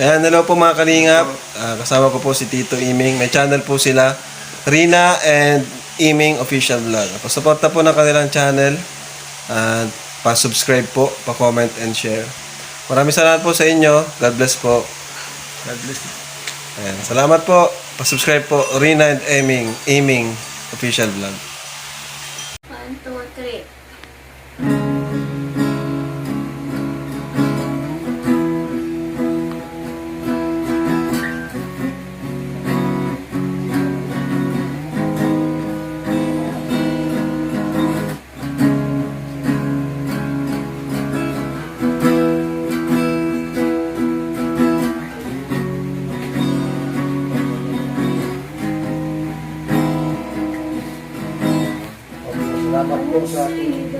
Ayan, hello po mga kalingap. Ah, kasama ko po si Tito Iming. May channel po sila, Rina and Iming Official Vlog. Pasuporta po ng kanilang channel. At pa-subscribe po, pa-comment and share. Maraming salamat po sa inyo. God bless po. God bless. Ayan, salamat po. Pa-subscribe po, Rina and Iming, Iming Official Vlog. One, two, three. Salamat po sa See